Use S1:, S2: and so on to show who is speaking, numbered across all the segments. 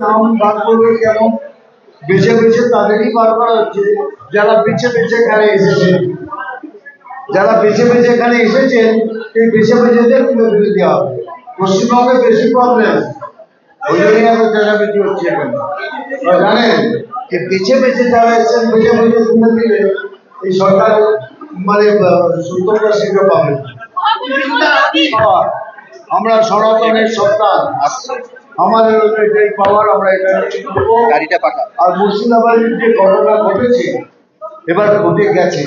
S1: নাম বার করবে কেন? বেছে বেছে তাদেরই বার করা হচ্ছে। যারা বেছে বেছে এখানে এসেছে যারা বেছে বেছে এখানে এসেছেন সেই বেছে বেছেদের তুলে তুলে দেওয়া হবে। পশ্চিমবঙ্গে বেশি প্রবলেম ওই জন্যই এত চেঁচামেচি হচ্ছে এখানে। জানেন যে বেছে বেছে যারা এসেছেন বেছে বেছে তুলে দিলে এই সরকার মানে সত্যটা পাবে। আমরা সনাতনের সন্তান আমাদের যে পাওয়ার আমরা এটা
S2: গাড়িটা পাঠা
S1: আর মুর্শিদাবাদের যে ঘটনা ঘটেছে এবার ঘটে গেছে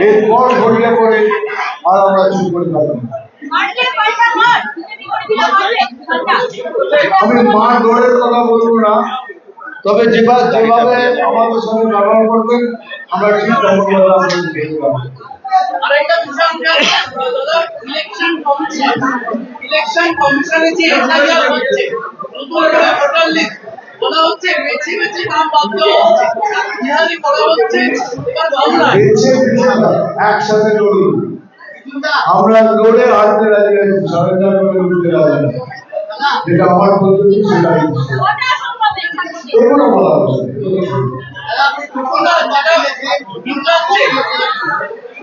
S1: এরপর ঘটলে পরে আর আমরা চুপ করে না। আমি মা দৌড়ের কথা বলব না তবে যেভাবে যেভাবে আমাদের সঙ্গে ব্যবহার করবেন আমরা ঠিক দেখে পাবো।
S3: আরেকটা বিষয় দাদা ইলেকশন কমিশন ইলেকশন কমিশনে যে এফআইআর হচ্ছে নতুন করে ভোটার লিস্ট বলা হচ্ছে বেছে বেছে নাম বাদ দেওয়া হচ্ছে। বিহারি করা হচ্ছে এবার বাংলায়।
S1: বেছে বেছে একসাথে লড়ুন। আমরা লড়ে হারতে রাজি আছি সরকার করে লড়তে রাজি। যেটা আমার পদ্ধতি এগুলো বলা হচ্ছে।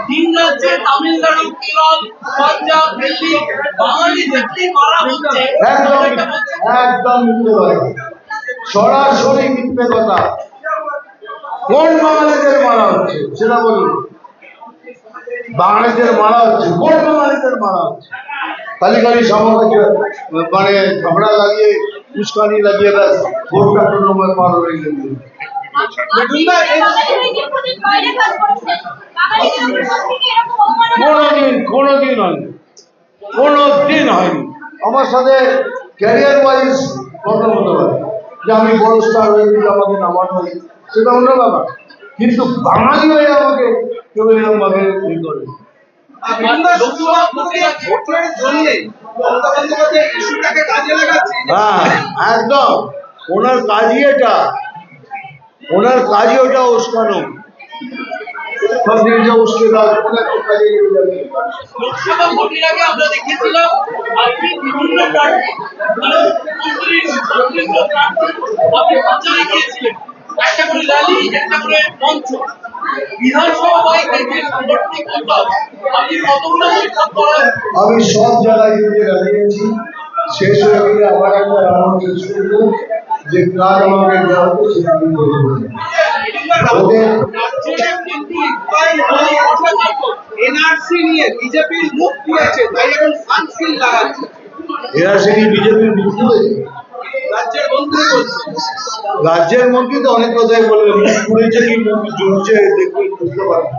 S3: বিভিন্ন রাজ্যে তামিলনাড়ু কেরল পাঞ্জাব দিল্লি বাঙালি মারা হচ্ছে
S1: একদম মিথ্যে কথা সরাসরি মিথ্যে কথা। কোন বাঙালিদের মারা হচ্ছে সেটা বলুন। বাঙালিদের মারা হচ্ছে কোন বাঙালিদের মারা হচ্ছে? খালি খালি সামনে মানে ঝগড়া লাগিয়ে উস্কানি লাগিয়ে ব্যাস পার হয়ে গেল কোনোদিন কোনোদিন হয়নি। কোনোদিন হয়নি। আমার সাথে ক্যারিয়ার ওয়াইজ কথা হতে পারে। যে আমি বড় স্টার হয়ে গেছি আমাকে নামানো হয়েছে সেটা অন্য ব্যাপার। কিন্তু বাঙালি হয়ে আমাকে কেউ এরকম ই করে। হ্যাঁ একদম। ওনার কাজই এটা। ওনার কাজই ওটা উস্কানো। সব জিনিসটা উস্কে দাও কাজে
S3: লোকসভা ভোটের আগে আমরা দেখেছিলাম আপনি বিভিন্ন প্রার্থী মানে আপনি প্রচারে গিয়েছিলেন। একটা করে র্যালি একটা করে মঞ্চ। বিধানসভা বাইকে সাংগঠনিক উদ্যোগ আপনি কতগুলো বৈঠক করেন?
S1: আমি সব জায়গায় গিয়ে দাঁড়িয়েছি শেষ হয়ে গেলে আবার একটা রাউন্ড শেষ করব যে কাজ আমাকে দেওয়া হতো সেটা আমি করব
S3: এনআরসি নিয়ে বিজেপির মুখ খুলেছে তাই এখন সানস্ক্রিন লাগাচ্ছে।
S1: এরা সেটি বিজেপির মুখ খুলেছে।
S3: রাজ্যের মন্ত্রী
S1: রাজ্যের মন্ত্রী তো অনেক কথাই বলবে মুখ খুলেছে কি মুখ জ্বলছে দেখবে বুঝতে পারবে।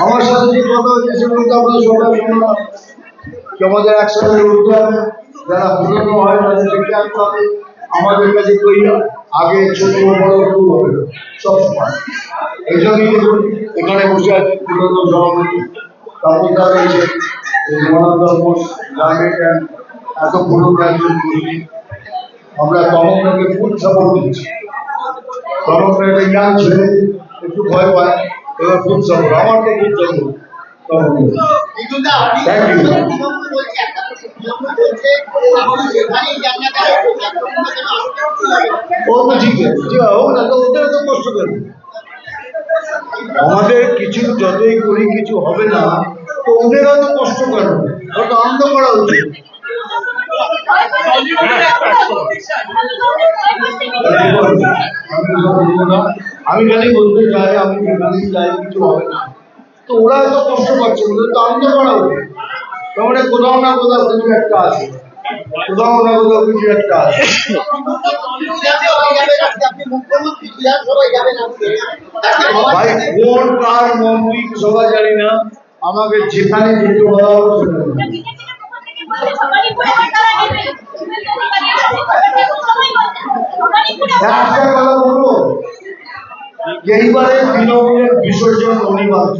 S1: আমার সাথে যে কথা হচ্ছে সেগুলো তো আমরা আমাদের একসাথে উঠতে হবে। যারা পুরনো হয় তাদের দেখে আসতে হবে। আমাদের কাছে কই আগে ছোট বড় কেউ হবে এখানে বসে আছে এত পুরনো আমরা তমককে ফুল সাপোর্ট দিচ্ছি। তমকরা একটা ইয়াং ছেলে একটু ভয় পায় এবার ফুল সাপোর্ট আমার তো ফুল সাপোর্ট ওদের আমাদের কিছু যতই করি কিছু হবে না তো ওদেরও তো কষ্ট কেন ওটা আনন্দ করা উচিত। আমি খালি বলতে চাই, আমি যেখানেই চাই কিছু হবে না। তো ওরা তো কষ্ট পাচ্ছে ওদের তো আনন্দ করা উচিত তার কোথাও না কোথাও কিছু একটা আছে। কোথাও না কোথাও কিছু একটা আছে। ভাই, কোন কার মন্ত্রী সবাই জানি না। আমাকে যেখানে যেতে বলা হবে এইবারে বিসর্জন অনিবার্য।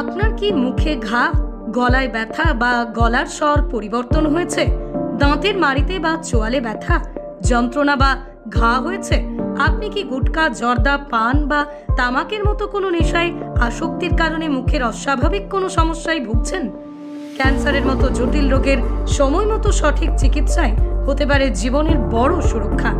S2: আপনার কি মুখে ঘা, গলায় ব্যথা বা গলার স্বর পরিবর্তন হয়েছে? দাঁতের মাড়িতে বা চোয়ালে ব্যথা, যন্ত্রণা বা ঘা হয়েছে? আপনি কি গুটকা, জর্দা, পান বা তামাকের মতো কোনো নেশায় আসক্তির কারণে মুখের অস্বাভাবিক কোনো সমস্যায় ভুগছেন? ক্যান্সারের মতো জটিল রোগের সময় মতো সঠিক চিকিৎসায় হতে পারে জীবনের বড় সুরক্ষা।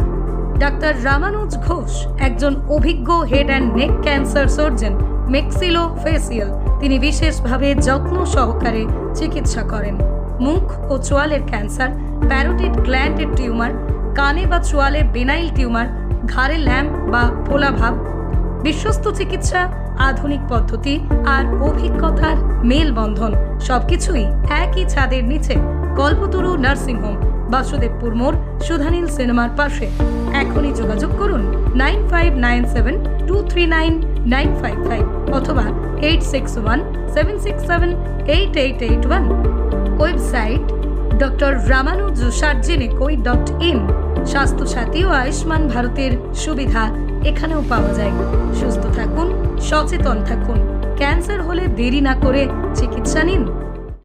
S2: ডাক্তার রামানুজ ঘোষ, একজন অভিজ্ঞ head and neck cancer surgeon maxillofacial তিনি বিশেষভাবে যত্ন সহকারে চিকিৎসা করেন। মুখ ও চোয়ালের ক্যান্সার, প্যারোটিড গ্ল্যান্ডের টিউমার, কানে বা চোয়ালে বেনাইল টিউমার, ঘাড়ে ল্যাম্প বা ফোলাভাব বিশ্বস্ত চিকিৎসা, আধুনিক পদ্ধতি আর অভিজ্ঞতার মেলবন্ধন সবকিছুই একই ছাদের নিচে কল্পতরু নার্সিংহোম বাসুদেবপুর মোড়, সুধানীল সিনেমার পাশে। এখনই যোগাযোগ করুন nine five nine seven two three nine nine five five অথবা eight six one seven six seven eight eight eight one. Website doctor Ramanuj সার্জেনিকোই dot in. Swasthyasathi ও আয়ুষ্মান ভারতের সুবিধা এখানেও পাওয়া যায়। সুস্থ থাকুন সচেতন থাকুন। ক্যান্সার হলে দেরি না করে চিকিৎসা নিন।